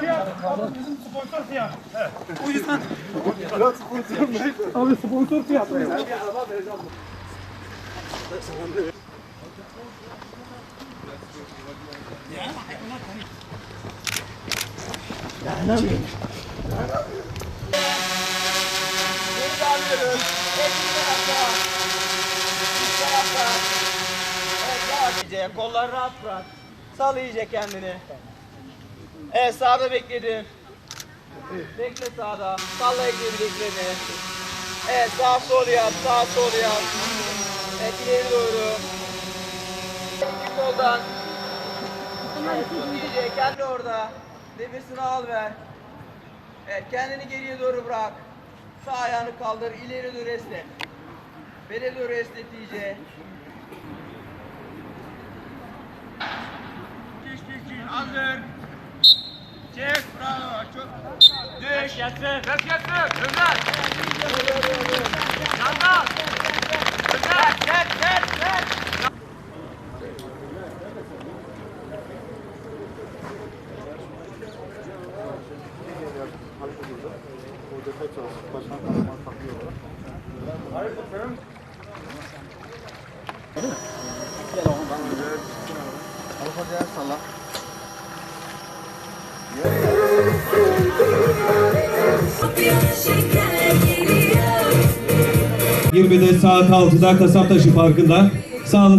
Siyah. Abi bizim sponsor siyah. Evet. O yüzden. Abi sponsor siyah. Ben bir araba vereceğim fiyat. Geri dağılıyoruz. Evet bir tarafta. Bir tarafta. Evet yavaş iyice. Kolları rahat bırak. Sal iyice kendini. Evet sağda bekledin. Bekle sağda. Salla iyice bileklerini. Evet sağ sol yap. Sağ sol yap. Evet ileri doğru. Evet tut iyice. Kendi orada. Nefesini al ver. Evet kendini geriye doğru bırak. Sağ ayağını kaldır, ileri doğru esnet. Bele doğru esnet iyice. Diş diş diş, hazır. Çek, bravo, çok. Düş. Yatsın. Ses yatsın, Ömer. Girmede saat 6'da Kasaptaşı Parkı'nda sağlık